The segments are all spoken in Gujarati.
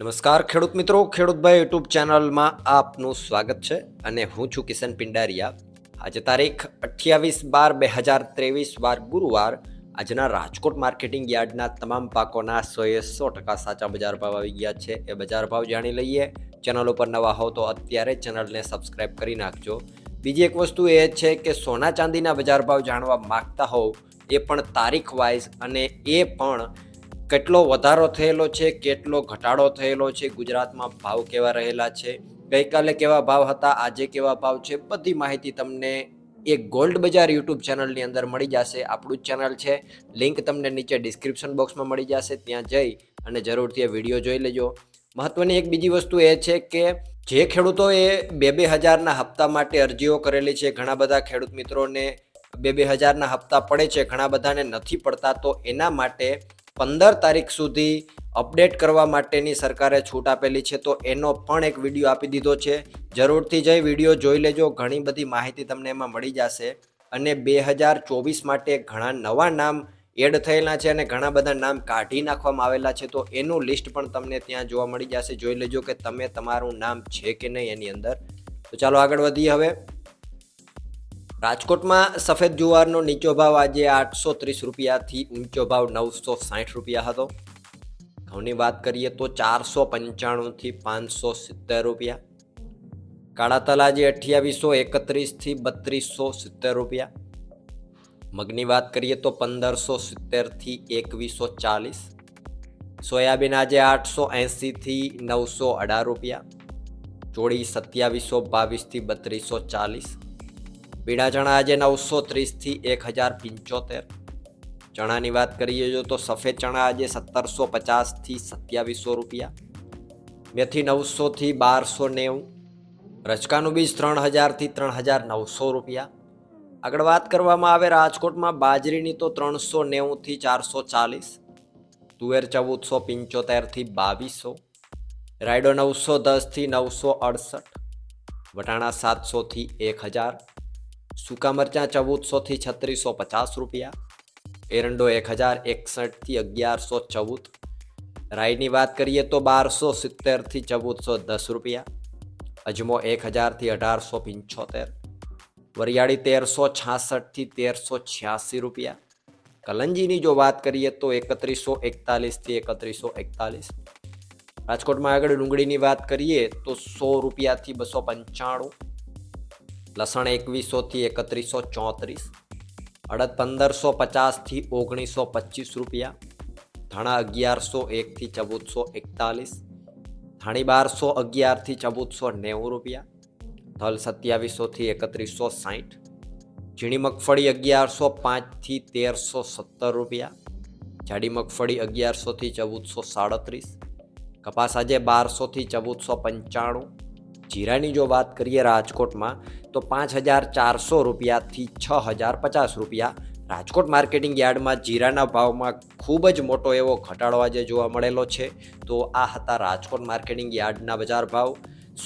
નમસ્કાર, ખેડૂત મિત્રો. ખેડૂતભાઈ યુટ્યુબ ચેનલમાં આપનું સ્વાગત છે અને હું છું કિશન પિંડારિયા. આજે તારીખ અઠ્યાવીસ બાર બે હજાર ત્રેવીસ, વાર ગુરુવાર. આજના રાજકોટ માર્કેટિંગ યાર્ડના તમામ પાકોના સોએ સો ટકા સાચા બજાર ભાવ આવી ગયા છે. એ બજાર ભાવ જાણી લઈએ. ચેનલ ઉપર નવા હો તો અત્યારે ચેનલને સબસ્ક્રાઇબ કરી નાખજો. બીજી એક વસ્તુ એ છે કે સોના ચાંદીના બજાર ભાવ જાણવા માગતા હોવ એ પણ તારીખ વાઇઝ અને એ પણ કેટલો વધારો થયેલો છે, કેટલો ઘટાડો થયેલો છે, ગુજરાતમાં ભાવ કેવા રહેલા છે, ગઈકાલે કેવા ભાવ હતા, આજે કેવા ભાવ છે, બધી માહિતી તમને એક ગોલ્ડ બજાર યુટ્યુબ ચેનલની અંદર મળી જશે. આપણું જ ચેનલ છે, લિંક તમને નીચે ડિસ્ક્રિપ્શન બોક્સમાં મળી જશે, ત્યાં જઈ અને જરૂરથી એ વીડિયો જોઈ લેજો. મહત્વની એક બીજી વસ્તુ એ છે કે જે ખેડૂતોએ બે બે હજારના હપ્તા માટે અરજીઓ કરેલી છે, ઘણા બધા ખેડૂત મિત્રોને બે બે હજારના હપ્તા પડે છે, ઘણા બધાને નથી પડતા, તો એના માટે પંદર તારીખ સુધી અપડેટ કરવા માટેની સરકારે છૂટ આપેલી છે. તો એનો પણ એક વીડિયો આપી દીધો છે. જરૂરથી જઈ વીડિયો જોઈ લેજો. ઘણી બધી માહિતી તમને એમાં મળી જશે. અને બે હજાર ચોવીસ માટે ઘણા નવા નામ એડ થયેલા છે અને ઘણા બધા નામ કાઢી નાખવામાં આવેલા છે. તો એનું લિસ્ટ પણ તમને ત્યાં જોવા મળી જશે. જોઈ લેજો કે તમે તમારું નામ છે કે નહીં એની અંદર. તો ચાલો આગળ વધીએ હવે. રાજકોટમાં સફેદ જુવારનો નીચો ભાવ આજે આઠસો ત્રીસ રૂપિયાથી ઊંચો ભાવ નવસો સાઠ રૂપિયા હતો. ઘઉંની વાત કરીએ તો ચારસો પંચાણુંથી પાંચસો સિત્તેર રૂપિયા. કાળા તલ આજે અઠ્યાવીસો એકત્રીસથી બત્રીસો સિત્તેર રૂપિયા. મગની વાત કરીએ તો પંદરસો સિત્તેરથી એકવીસો ચાલીસ. સોયાબીન આજે આઠસો એંસીથી નવસો અઢાર રૂપિયા. ચોળી સત્યાવીસો બાવીસથી બત્રીસો ચાલીસ. પીળા ચણા આજે નવસો ત્રીસથી એક હજાર પંચોતેર. ચણાની વાત કરીએ જો તો સફેદ ચણા આજે સત્તરસો પચાસથી સત્યાવીસો રૂપિયા. મેથી નવસોથી બારસો નેવું. રચકાનું બીજ ત્રણ હજારથી ત્રણ હજાર નવસો રૂપિયા. આગળ વાત કરવામાં આવે રાજકોટમાં બાજરીની તો ત્રણસો નેવુંથી ચારસો ચાલીસ. તુવેર ચૌદસો પંચોતેરથી બાવીસો. રાયડો નવસો દસથી નવસો અડસઠ. વટાણા સાતસોથી એક હજાર. સૂકા મરચાં ચૌદસોથી છત્રીસો પચાસ રૂપિયા, એરંડો એક હજાર એકસઠથી અગિયારસો ચૌદ રાઈની વાત કરીએ તો બારસો સિત્તેરથી ચૌદસો દસ રૂપિયા, અજમો એક હજારથી અઢારસો પંચોતેર વરિયાળી તેરસો છાસઠથી તેરસો છ્યાસી રૂપિયા. કલંજીની જો વાત કરીએ તો એકત્રીસો એકતાલીસથી એકત્રીસો એકતાલીસ રાજકોટમાં આગળ ડુંગળીની વાત કરીએ તો સો રૂપિયાથી બસો પંચાણું લસણ એકવીસોથી એકત્રીસો ચોત્રીસ, અડદ પંદરસો પચાસથી ઓગણીસો પચીસ રૂપિયા, ધાણા અગિયારસો એકથી ચૌદસો એકતાલીસ, ધાણી બારસો અગિયારથી ચૌદસો નેવું રૂપિયા, ધલ સત્યાવીસોથી એકત્રીસો સાઠ ઝીણી મગફળી અગિયારસો પાંચથી તેરસો સત્તર રૂપિયા, જાડી મગફળી અગિયારસોથી ચૌદસો સાડત્રીસ, કપાસ આજે બારસોથી ચૌદસો પંચાણું જીરાની જો વાત કરીએ રાજકોટમાં, તો પાંચ હજાર ચારસો રૂપિયાથી છ હજાર પચાસ રૂપિયા. રાજકોટ માર્કેટિંગ યાર્ડમાં જીરાના ભાવમાં ખૂબ જ મોટો એવો ઘટાડો આજે જોવા મળેલો છે. તો આ હતા રાજકોટ માર્કેટિંગ યાર્ડના બજાર ભાવ.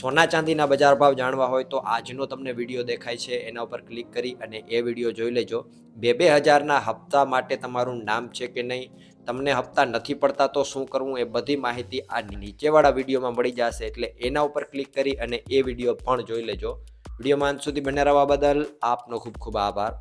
સોના ચાંદીના બજાર ભાવ જાણવા હોય તો આજનો તમને વીડિયો દેખાય છે, એના ઉપર ક્લિક કરી અને એ વીડિયો જોઈ લેજો. બે બે હજારના હપ્તા માટે તમારું નામ છે કે નહીં તમને હપ્તા નથી પડતા તો શું કરવું એ બધી માહિતી આ નીચેવાળા વિડીયોમાં મળી જશે એટલે એના ઉપર ક્લિક કરી અને એ વીડિયો પણ જોઈ લેજો. વિડીયોમાં અંત સુધી બને રહેવા બદલ આપનો ખૂબ ખૂબ આભાર.